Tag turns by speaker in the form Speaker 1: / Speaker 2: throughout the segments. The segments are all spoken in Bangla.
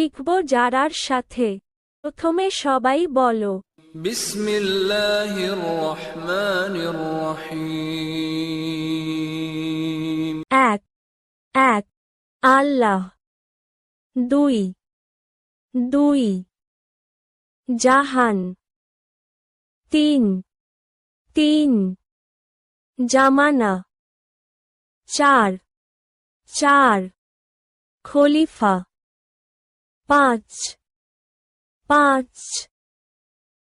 Speaker 1: শিখব যারার সাথে। প্রথমে সবাই বলো। এক। এক। আল্লাহ। দুই। দুই। জাহান। তিন। তিন। জামানা। চার। চার। খলিফা। পাঁচ পাঁচ,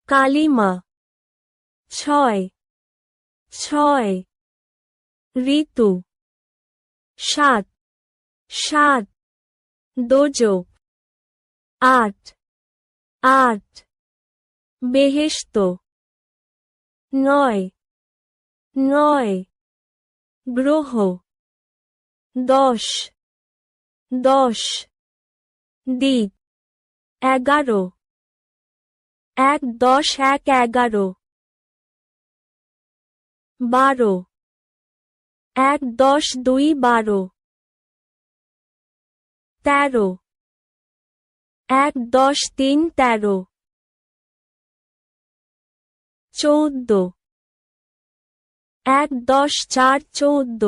Speaker 1: কালিমা, ছয় ছয়, ঋতু, সাত সাত দোজক আট আট বেহেস্ত নয় নয়, গ্রহ, দশ দশ দিক এগারো। এক, দশ, এক, এগারো। বারো। এক, দশ, দুই, বারো। তেরো। এক, দশ, তিন, তেরো। চৌদ্দ। এক, দশ, চার, চৌদ্দ।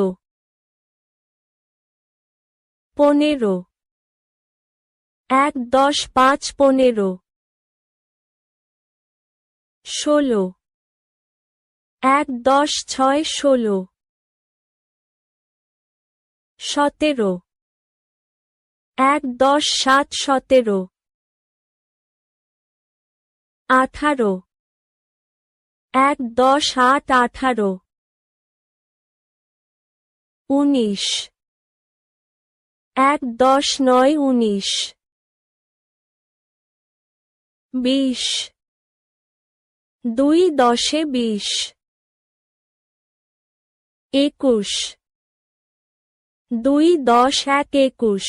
Speaker 1: পনেরো। এক দশ পাঁচ পনেরো। ষোলো। এক দশ ছয় ষোলো। সতেরো। এক দশ সাত সতেরো। আঠারো। এক দশ আট আঠারো। উনিশ। এক দশ নয় উনিশ। বিশ। দুই দশে বিশ। একুশ। দুই দশ এক একুশ।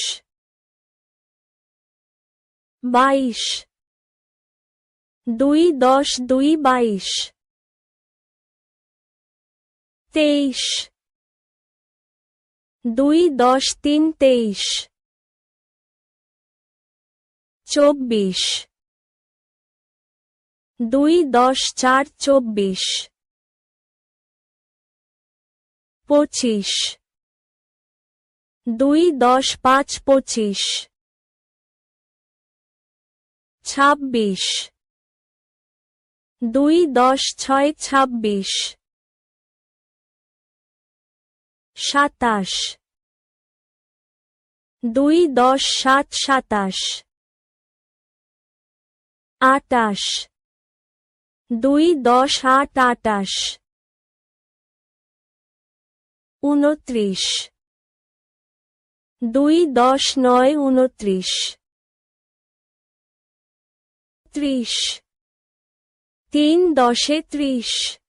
Speaker 1: বাইশ। দুই দশ দুই বাইশ। তেইশ। দুই দশ তিন তেইশ। চব্বিশ। দুই দশ চার চব্বিশ। পঁচিশ। দুই দশ পাঁচ পঁচিশ। ছাব্বিশ। দুই দশ ছয় ছাব্বিশ। সাতাশ। দুই দশ সাত সাতাশ। আটাশ। দুই দশ আট আটাশ। উনত্রিশ। দুই দশ নয় উনত্রিশ। ত্রিশ। তিন দশে ত্রিশ।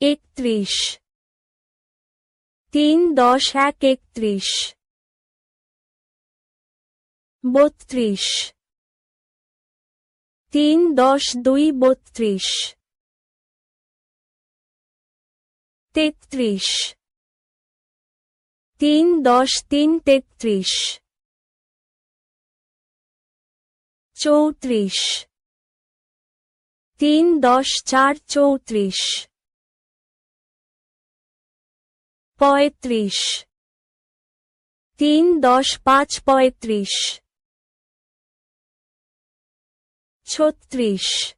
Speaker 1: একত্রিশ। তিন দশ এক একত্রিশ। বত্রিশ। তিন দশ দুই বত্রিশ। তেত্রিশ। তিন দশ তিন তেত্রিশ। চৌত্রিশ। তিন দশ চার চৌত্রিশ। পঁয়ত্রিশ। তিন দশ পাঁচ পঁয়ত্রিশ। ছত্রিশ।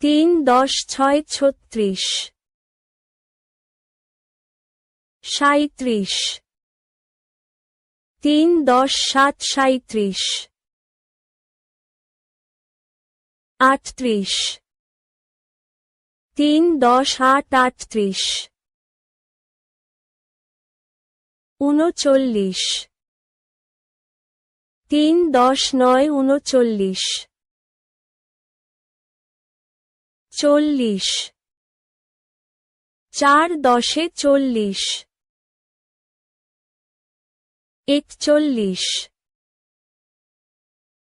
Speaker 1: তিন দশ ছয় ছত্রিশ। সাঁত্রিশ তিন দশ সাত সাঁত্রিশ আটত্রিশ। তিন দশ আট আটত্রিশ। উনচল্লিশ। তিন দশ নয় উনচল্লিশ। চল্লিশ। চার দশে চল্লিশ। একচল্লিশ।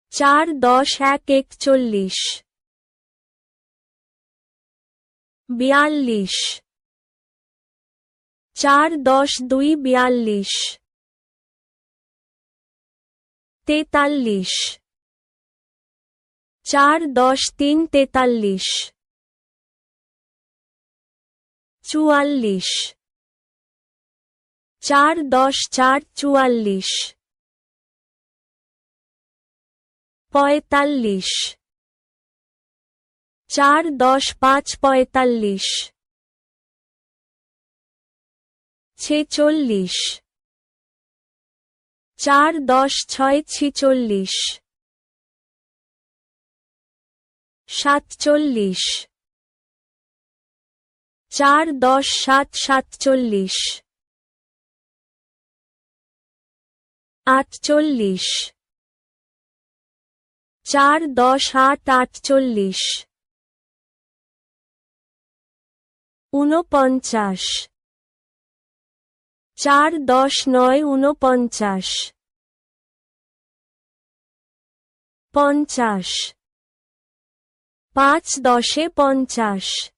Speaker 1: চার দশ এক একচল্লিশ। বিয়াল্লিশ। চার দশ দুই বিয়াল্লিশ। তেতাল্লিশ। চার দশ তিন তেতাল্লিশ। চুয়াল্লিশ। চার দশ চার চুয়াল্লিশ। পঁয়তাল্লিশ। চার দশ পাঁচ পঁয়তাল্লিশ। ছেচল্লিশ। চার দশ ছয় ছিচল্লিশ। সাতচল্লিশ চার দশ সাত সাতচল্লিশ আটচল্লিশ চার দশ আট আটচল্লিশ ঊনপঞ্চাশ। চার দশ নয় ঊনপঞ্চাশ। পঞ্চাশ। পাঁচ দশে পঞ্চাশ।